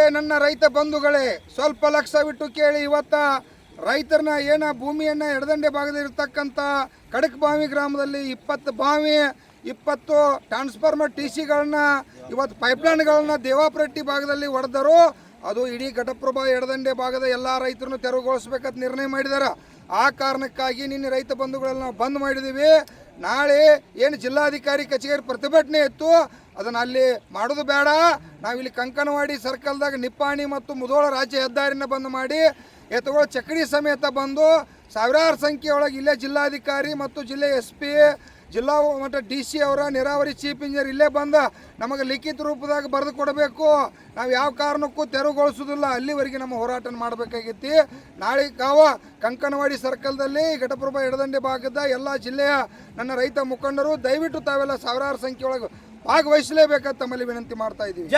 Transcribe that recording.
ಬಂಧುಗಳೇ ನನ್ನ ರೈತ ಬಂಧುಗಳೇ. ಸ್ವಲ್ಪ ಲಕ್ಷವಿಟ್ಟು ಕೇಳಿ, ಇವತ್ತ ರೈತರನ್ನ ಏನ ಭೂಮಿಯನ್ನ ಎಡದಂಡೆ ಭಾಗದಲ್ಲಿರ್ತಕ್ಕಂಥ ಕಡಕ್ ಬಾವಿ ಗ್ರಾಮದಲ್ಲಿ ಇಪ್ಪತ್ತು ಬಾವಿ, ಇಪ್ಪತ್ತು ಟ್ರಾನ್ಸ್ಫಾರ್ಮರ್ ಟಿ ಸಿಗಳನ್ನ, ಇವತ್ತು ಪೈಪ್ಲೈನ್ಗಳನ್ನ ದೇವಾಪರಟ್ಟಿ ಭಾಗದಲ್ಲಿ ಹೊಡೆದರು ಅದು ಇಡೀ ಘಟಪ್ರಭಾ ಎಡದಂಡೆ ಭಾಗದ ಎಲ್ಲ ರೈತರನ್ನು ತೆರವುಗೊಳಿಸ್ಬೇಕಂತ ನಿರ್ಣಯ ಮಾಡಿದ್ದಾರೆ ಆ ಕಾರಣಕ್ಕಾಗಿ ನಿನ್ನೆ ರೈತ ಬಂಧುಗಳನ್ನ ನಾವು ಬಂದ್ ಮಾಡಿದ್ದೀವಿ ನಾಳೆ ಏನು ಜಿಲ್ಲಾಧಿಕಾರಿ ಕಚೇರಿ ಪ್ರತಿಭಟನೆ ಇತ್ತು. ಅದನ್ನು ಅಲ್ಲಿ ಮಾಡೋದು ಬೇಡ. ನಾವಿಲ್ಲಿ ಕಂಕನವಾಡಿ ಸರ್ಕಲ್ದಾಗ ನಿಪ್ಪಾಣಿ ಮತ್ತು ಮುಧೋಳ ರಾಜ್ಯ ಹೆದ್ದಾರಿನ ಬಂದ್ ಮಾಡಿ, ಎತ್ತುಗಳು ಚಕ್ರಿ ಸಮೇತ ಬಂದು ಸಾವಿರಾರು ಸಂಖ್ಯೆಯೊಳಗೆ ಇಲ್ಲೇ ಜಿಲ್ಲಾಧಿಕಾರಿ ಮತ್ತು ಜಿಲ್ಲೆ ಎಸ್ ಪಿ ಜಿಲ್ಲಾ ಮಟ್ಟ ಡಿ ಸಿ ಅವರ, ನೀರಾವರಿ ಚೀಫ್ ಇಂಜಿನಿಯರ್ ಇಲ್ಲೇ ಬಂದ ನಮಗೆ ಲಿಖಿತ ರೂಪದಾಗ ಬರೆದು ಕೊಡಬೇಕು. ನಾವು ಯಾವ ಕಾರಣಕ್ಕೂ ತೆರವುಗೊಳಿಸೋದಿಲ್ಲ ಅಲ್ಲಿವರೆಗೆ ನಮ್ಮ ಹೋರಾಟ ಮಾಡಬೇಕಾಗಿತ್ತು. ನಾಳೆ ಕಾವ ಕಂಕನವಾಡಿ ಸರ್ಕಲ್ದಲ್ಲಿ ಘಟಪ್ರಭಾ ಎಡದಂಡೆ ಭಾಗದ ಎಲ್ಲ ಜಿಲ್ಲೆಯ ನನ್ನ ರೈತ ಮುಖಂಡರು, ದಯವಿಟ್ಟು ತಾವೆಲ್ಲ ಸಾವಿರಾರು ಸಂಖ್ಯೆ ಒಳಗೆ ಭಾಗವಹಿಸಲೇಬೇಕಂತ ತಮ್ಮಲ್ಲಿ ವಿನಂತಿ ಮಾಡ್ತಾ ಇದ್ದೀವಿ.